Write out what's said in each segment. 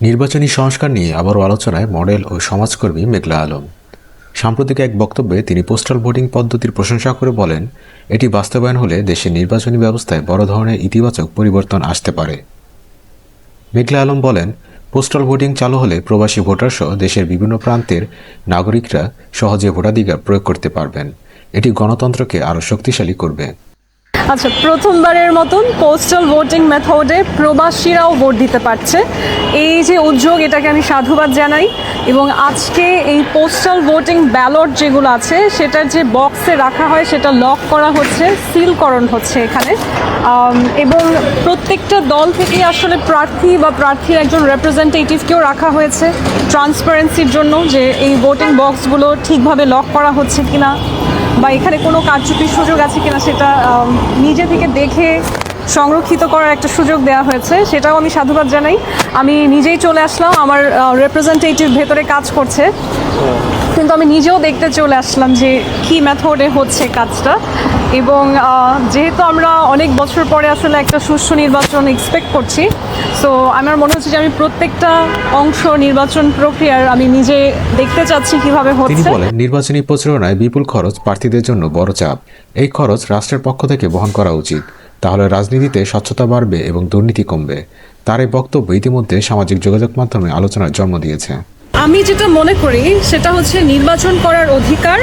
নির্বাচনী সংস্কার নিয়ে আবারও আলোচনায় মডেল ও সমাজকর্মী মেঘলা আলম। সাম্প্রতিক এক বক্তব্যে তিনি পোস্টাল ভোটিং পদ্ধতির প্রশংসা করে বলেন, এটি বাস্তবায়ন হলে দেশের নির্বাচনী ব্যবস্থায় বড় ধরনের ইতিবাচক পরিবর্তন আসতে পারে। মেঘলা আলম বলেন, পোস্টাল ভোটিং চালু হলে প্রবাসী ভোটারসহ দেশের বিভিন্ন প্রান্তের নাগরিকরা সহজে ভোটাধিকার প্রয়োগ করতে পারবেন। এটি গণতন্ত্রকে আরও শক্তিশালী করবে। আচ্ছা প্রথমবারের মতন পোস্টাল ভোটিং মেথডে প্রবাসীরাও ভোট দিতে পারছে। এই যে উদ্যোগ, এটাকে আমি সাধুবাদ জানাই। এবং আজকে এই পোস্টাল ভোটিং ব্যালট যেগুলো আছে, সেটার যে বক্সে রাখা হয়, সেটা লক করা হচ্ছে সিলকরণ হচ্ছে এখানে। এবং প্রত্যেকটা দল থেকে আসলে প্রার্থী বা প্রার্থীর একজন রিপ্রেজেন্টেটিভকেও রাখা হয়েছে ট্রান্সপারেন্সির জন্য যে এই ভোটিং বক্সগুলো ঠিকভাবে লক করা হচ্ছে কিনা। বা এখানে কোনো কারচুপির সুযোগ আছে কিনা সেটা নিজে থেকে দেখে সংরক্ষিত করার একটা সুযোগ দেওয়া হয়েছে, সেটাও আমি সাধুবাদ জানাই। আমি নিজেই চলে আসলাম, আমার রিপ্রেজেন্টেটিভ ভেতরে কাজ করছে। কিন্তু আমি নিজেও দেখতে চলে আসলাম যে কী মেথডে হচ্ছে কাজটা। এবং যেহেতু আমরা অনেক বছর পরে আসলে একটা সুষ্ঠু নির্বাচন এক্সপেক্ট করছি সো আমার মনে হচ্ছে যে আমি প্রত্যেকটা অংশ নির্বাচন প্রক্রিয়ার আমি নিজে দেখতে চাচ্ছি কীভাবে তিনি হচ্ছে। বলেন নির্বাচনী প্রচারণায় বিপুল খরচ প্রার্থীদের জন্য বড় চাপ। এই খরচ রাষ্ট্রের পক্ষ থেকে বহন করা উচিত। তাহলে রাজনীতিতে স্বচ্ছতা বাড়বে এবং দুর্নীতি কমবে। তার এই বক্তব্য ইতিমধ্যে সামাজিক যোগাযোগ মাধ্যমে আলোচনার জন্ম দিয়েছে। আমি যেটা মনে করি, সেটা হচ্ছে নির্বাচন করার অধিকার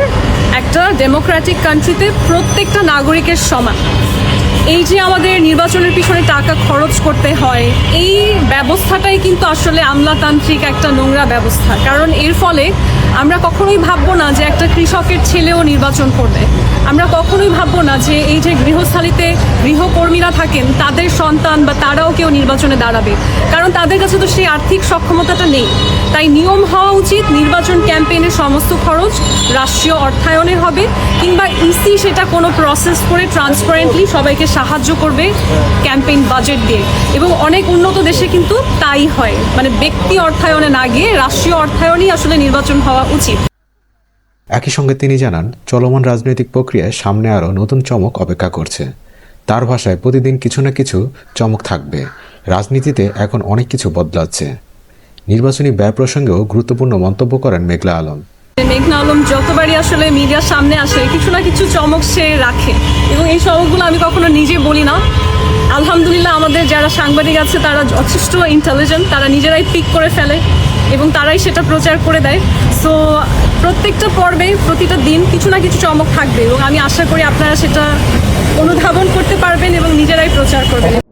একটা ডেমোক্রেটিক কান্ট্রিতে প্রত্যেকটা নাগরিকের সমান। এই যে আমাদের নির্বাচনের পিছনে টাকা খরচ করতে হয়, এই ব্যবস্থাটাই কিন্তু আসলে আমলাতান্ত্রিক একটা নোংরা ব্যবস্থা। কারণ এর ফলে আমরা কখনোই ভাববো না যে একটা কৃষকের ছেলেও নির্বাচন করবে। আমরা কখনোই ভাববো না যে এই যে গৃহস্থালিতে গৃহকর্মীরা থাকেন, তাদের সন্তান বা তারাও কেউ নির্বাচনে দাঁড়াবে। কারণ তাদের কাছে তো সেই আর্থিক সক্ষমতাটা নেই। তাই নিয়ম হওয়া উচিত, নির্বাচন ক্যাম্পেইনের সমস্ত খরচ রাষ্ট্রীয় অর্থায়নে হবে, কিংবা ইসি সেটা কোনো প্রসেস করে ট্রান্সপারেন্টলি সবাইকে সাহায্য করবে ক্যাম্পেইন বাজেট দিয়ে। এবং অনেক উন্নত দেশে কিন্তু তাই হয়। মানে ব্যক্তি অর্থায়নে না গিয়ে রাষ্ট্রীয় অর্থায়নই আসলে নির্বাচন হওয়া উচিত। একই সঙ্গে তিনি জানান, চলমান রাজনৈতিক প্রক্রিয়ায় সামনে আরও নতুন চমক অপেক্ষা করছে। তার ভাষায় প্রতিদিন কিছু না কিছু চমক থাকবে। রাজনীতিতে এখন অনেক কিছু বদলাচ্ছে। নির্বাচনী ব্যয় প্রসঙ্গেও গুরুত্বপূর্ণ মন্তব্য করেন মেঘলা আলম। মেঘনা আলম যতবারই আসলে মিডিয়ার সামনে আসে, কিছু না কিছু চমক সে রাখে। এবং এই চমকগুলো আমি কখনো নিজে বলি না। আলহামদুলিল্লাহ আমাদের যারা সাংবাদিক আছে, তারা যথেষ্ট ইন্টেলিজেন্ট তারা নিজেরাই পিক করে ফেলে এবং তারাই সেটা প্রচার করে দেয়। সো প্রত্যেকটা পর্বে, প্রতিটা দিন কিছু না কিছু চমক থাকবে এবং আমি আশা করি আপনারা সেটা অনুধাবন করতে পারবেন এবং নিজেরাই প্রচার করবেন।